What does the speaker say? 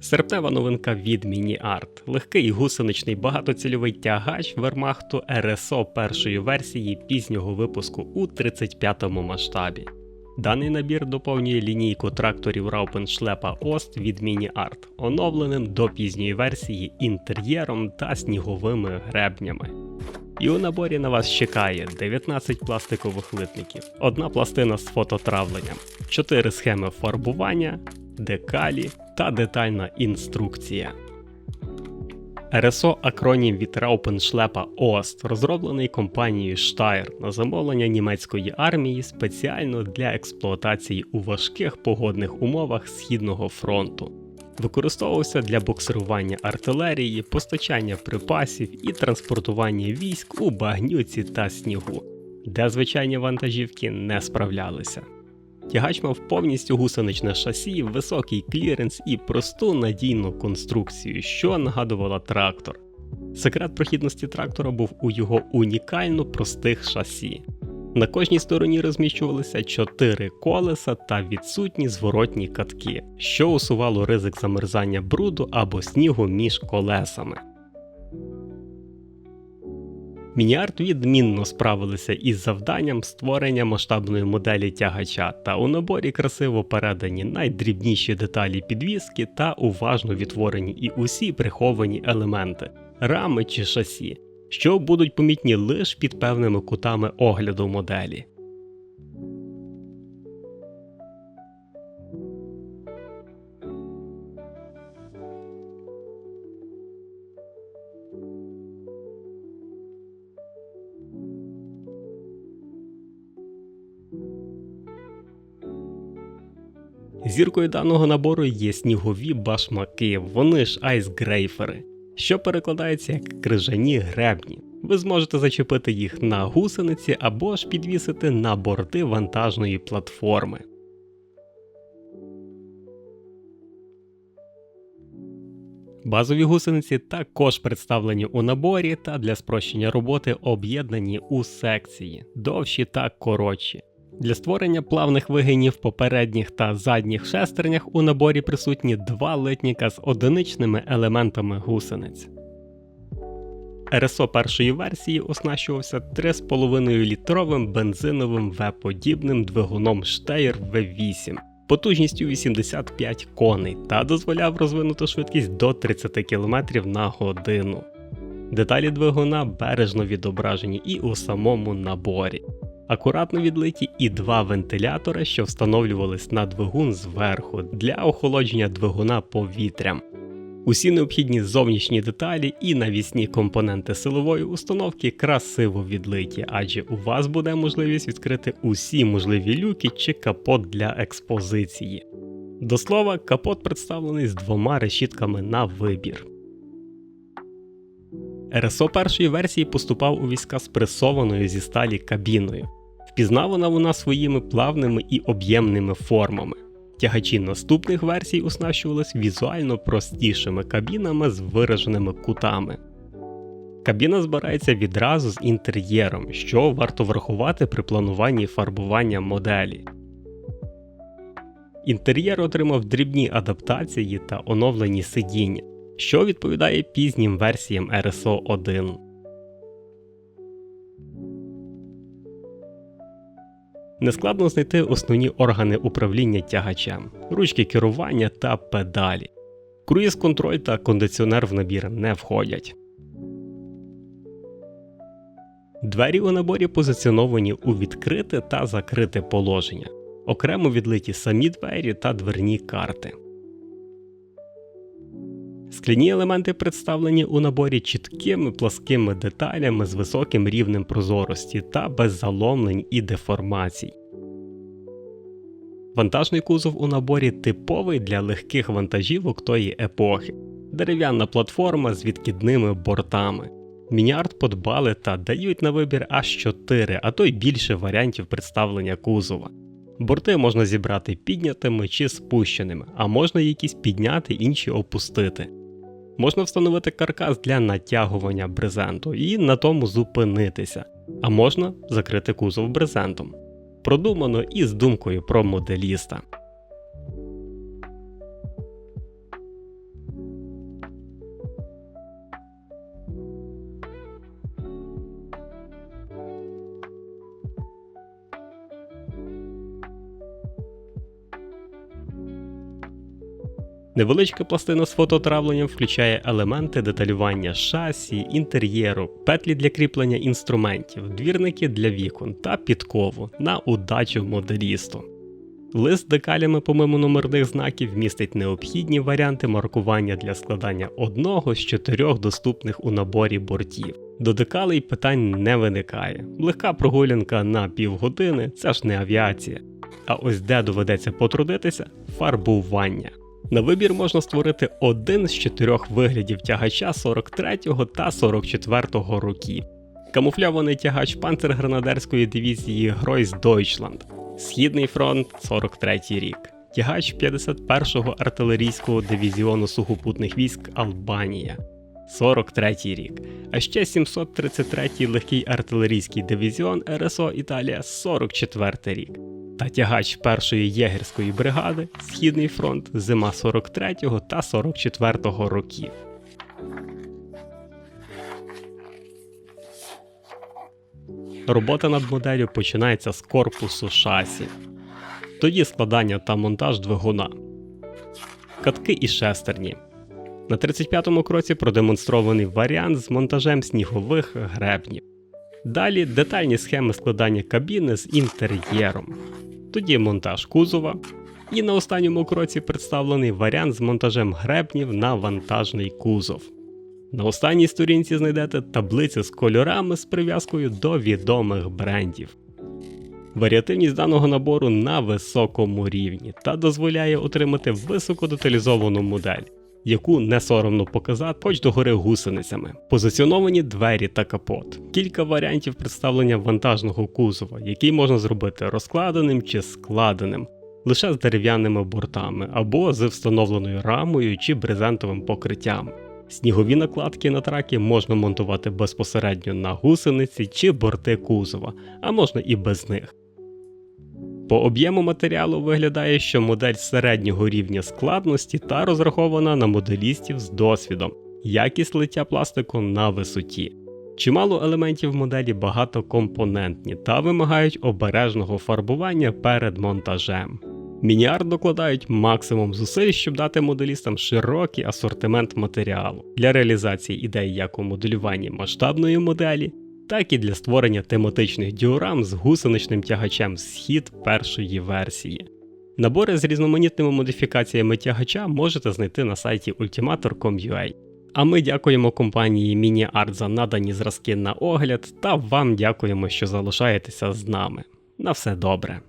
Серпнева новинка від MiniArt. Легкий гусеничний багатоцільовий тягач Вермахту РСО першої версії пізнього випуску у 35-му масштабі. Даний набір доповнює лінійку тракторів Raupenschlepper Ost від MiniArt, оновленим до пізньої версії інтер'єром та сніговими гребнями. І у наборі на вас чекає 19 пластикових литників, одна пластина з фототравленням, 4 схеми фарбування, декалі та детальна інструкція. РСО акронім від Raupenschlepper Ost, розроблений компанією Steyr на замовлення німецької армії спеціально для експлуатації у важких погодних умовах Східного фронту. Використовувався для буксирування артилерії, постачання припасів і транспортування військ у багнюці та снігу, де звичайні вантажівки не справлялися. Тягач мав повністю гусеничне шасі, високий кліренс і просту надійну конструкцію, що нагадувала трактор. Секрет прохідності трактора був у його унікально простих шасі. На кожній стороні розміщувалися чотири колеса та відсутні зворотні катки, що усувало ризик замерзання бруду або снігу між колесами. Мініарт відмінно справилися із завданням створення масштабної моделі тягача, та у наборі красиво передані найдрібніші деталі підвіски та уважно відтворені і усі приховані елементи, рами чи шасі, що будуть помітні лише під певними кутами огляду моделі. Зіркою даного набору є снігові башмаки, вони ж айсгрейфери, що перекладається як крижані гребні. Ви зможете зачепити їх на гусениці або ж підвісити на борти вантажної платформи. Базові гусениці також представлені у наборі та для спрощення роботи об'єднані у секції, довші та коротші. Для створення плавних вигинів попередніх та задніх шестернях у наборі присутні два литніка з одиничними елементами гусениць. РСО першої версії оснащувався 3,5 літровим бензиновим В-подібним двигуном Steyr V8 потужністю 85 коней та дозволяв розвинути швидкість до 30 км на годину. Деталі двигуна бережно відображені і у самому наборі акуратно відлиті і два вентилятори, що встановлювались на двигун зверху для охолодження двигуна повітрям. Усі необхідні зовнішні деталі і навісні компоненти силової установки красиво відлиті, адже у вас буде можливість відкрити усі можливі люки чи капот для експозиції. До слова, капот представлений з двома решітками на вибір. РСО першої версії поступав у війська з пресованою зі сталі кабіною. Впізнавана вона своїми плавними і об'ємними формами. Тягачі наступних версій оснащувались візуально простішими кабінами з вираженими кутами. Кабіна збирається відразу з інтер'єром, що варто врахувати при плануванні фарбування моделі. Інтер'єр отримав дрібні адаптації та оновлені сидіння, що відповідає пізнім версіям RSO 1. Нескладно знайти основні органи управління тягачем, ручки керування та педалі. Круїз контроль та кондиціонер в набір не входять. Двері у наборі позиціоновані у відкрите та закрите положення, окремо відлиті самі двері та дверні карти. Скляні елементи представлені у наборі чіткими пласкими деталями з високим рівнем прозорості та без заломлень і деформацій. Вантажний кузов у наборі типовий для легких вантажівок тої епохи, дерев'яна платформа з відкидними бортами. Мініард подбали та дають на вибір аж 4, а то й більше варіантів представлення кузова. Борти можна зібрати піднятими чи спущеними, а можна якісь підняти, інші опустити. Можна встановити каркас для натягування брезенту і на тому зупинитися, а можна закрити кузов брезентом. Продумано і з думкою про моделіста. Невеличка пластина з фототравленням включає елементи деталювання шасі, інтер'єру, петлі для кріплення інструментів, двірники для вікон та підкову на удачу моделісту. Лист з декалями помимо номерних знаків містить необхідні варіанти маркування для складання одного з чотирьох доступних у наборі бортів. До декалей питань не виникає. Легка прогулянка на півгодини це ж не авіація. А ось де доведеться потрудитися фарбування. На вибір можна створити один з чотирьох виглядів тягача 43 та 44 років. Камуфльований тягач панцергренадерської дивізії Гройс Дойчланд, Східний фронт 43 рік, тягач 51-го артилерійського дивізіону сухопутних військ Албанія, 43 рік, а ще 733-й легкий артилерійський дивізіон РСО Італія 44 рік. Та тягач першої єгерської бригади Східний фронт зима 43 та 44 років. Робота над моделлю починається з корпусу шасі, тоді складання та монтаж двигуна, катки і шестерні. На 35-му кроці продемонстрований варіант з монтажем снігових гребнів. Далі детальні схеми складання кабіни з інтер'єром, тоді монтаж кузова. І на останньому кроці представлений варіант з монтажем гребнів на вантажний кузов. На останній сторінці знайдете таблицю з кольорами з прив'язкою до відомих брендів. Варіативність даного набору на високому рівні та дозволяє отримати високодеталізовану модель, яку не соромно показати, хоч догори гусеницями. Позиціоновані двері та капот, кілька варіантів представлення вантажного кузова, який можна зробити розкладеним чи складеним, лише з дерев'яними бортами або з встановленою рамою чи брезентовим покриттям. Снігові накладки на тракі можна монтувати безпосередньо на гусениці чи борти кузова, а можна і без них. По об'єму матеріалу виглядає, що модель середнього рівня складності та розрахована на моделістів з досвідом, якість лиття пластику на висоті. Чимало елементів моделі багатокомпонентні та вимагають обережного фарбування перед монтажем. Мініар докладають максимум зусиль, щоб дати моделістам широкий асортимент матеріалу для реалізації ідей як у моделюванні масштабної моделі, так і для створення тематичних діорам з гусеничним тягачем схід першої версії. Набори з різноманітними модифікаціями тягача можете знайти на сайті ultimator.com.ua. А ми дякуємо компанії MiniArt за надані зразки на огляд та вам дякуємо, що залишаєтеся з нами. На все добре.